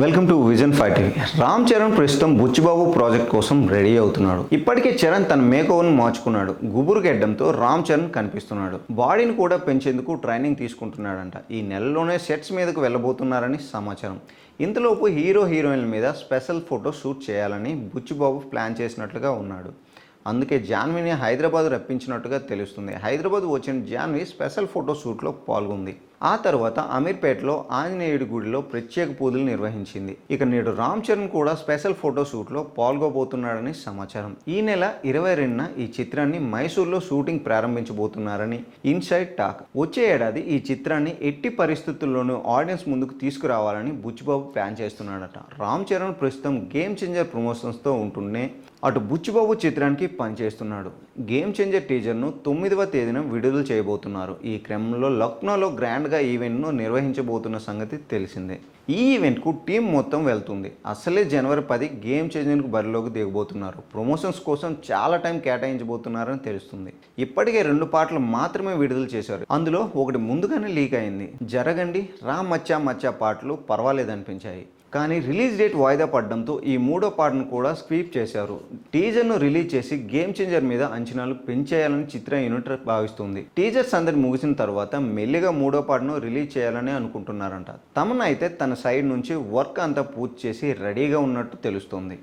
Welcome to vision five TV. Ram Charan ప్రస్తుతం Buchibabu project కోసం ready అవుతున్నాడు. ఇప్పటికే చరణ్ తన మేకోవర్ను మార్చుకున్నాడు. గుబురు గెడ్డంతో రామ్ చరణ్ కనిపిస్తున్నాడు. బాడీని కూడా పెంచేందుకు ట్రైనింగ్ తీసుకుంటున్నాడంట. ఈ నెలలోనే సెట్స్ మీదకు వెళ్ళబోతున్నారని సమాచారం. ఇంతలోపు హీరో హీరోయిన్ల మీద స్పెషల్ ఫోటో షూట్ చేయాలని బుచ్చిబాబు ప్లాన్ చేసినట్లుగా ఉన్నాడు. అందుకే జాన్విని హైదరాబాద్ రప్పించినట్టుగా తెలుస్తుంది. హైదరాబాద్ వచ్చిన జాన్వి స్పెషల్ ఫోటో షూట్లో పాల్గొంది. ఆ తర్వాత అమీర్పేటలో ఆంజనేయుడి గుడిలో ప్రత్యేక పూజలు నిర్వహించింది. ఇక నేడు రామ్ చరణ్ కూడా స్పెషల్ ఫోటో షూట్లో పాల్గొబోతున్నాడని సమాచారం. ఈ నెల ఇరవై రెండున ఈ చిత్రాన్ని మైసూర్లో షూటింగ్ ప్రారంభించబోతున్నారని ఇన్సైడ్ టాక్. వచ్చే ఏడాది ఈ చిత్రాన్ని ఎట్టి పరిస్థితుల్లోనూ ఆడియన్స్ ముందుకు తీసుకురావాలని బుచ్చిబాబు ప్లాన్ చేస్తున్నాడట. రామ్ చరణ్ ప్రస్తుతం గేమ్ చేంజర్ ప్రమోషన్స్తో ఉంటుండే అటు బుచ్చిబాబు చిత్రానికి పనిచేస్తున్నాడు. గేమ్ చేంజర్ టీజర్ను తొమ్మిదవ తేదీన విడుదల చేయబోతున్నారు. ఈ క్రమంలో లక్నోలో గ్రాండ్ గ్రాండ్గా ఈవెంట్ను నిర్వహించబోతున్న సంగతి తెలిసిందే. ఈ ఈవెంట్కు టీం మొత్తం వెళ్తుంది. అసలే జనవరి పది గేమ్ చేంజర్కు బరిలోకి దిగబోతున్నారు. ప్రమోషన్స్ కోసం చాలా టైం కేటాయించబోతున్నారని తెలుస్తుంది. ఇప్పటికే రెండు పాటలు మాత్రమే విడుదల చేశారు. అందులో ఒకటి ముందుగానే లీక్ అయింది. జరగండి రా మచ్చా మచ్చా పాటలు పర్వాలేదనిపించాయి. కానీ రిలీజ్ డేట్ వాయిదా పడడంతో ఈ మూడో పాటను కూడా స్వీప్ చేశారు. టీజర్ను రిలీజ్ చేసి గేమ్ చేంజర్ మీద అంచనాలు పెంచేయాలని చిత్ర యూనిట్ భావిస్తుంది. టీజర్ సందడి ముగిసిన తర్వాత మెల్లిగా మూడో పాటను రిలీజ్ చేయాలని అనుకుంటున్నారంట. తమన్ అయితే తన సైడ్ నుంచి వర్క్ అంతా పూర్తి చేసి రెడీగా ఉన్నట్టు తెలుస్తుంది.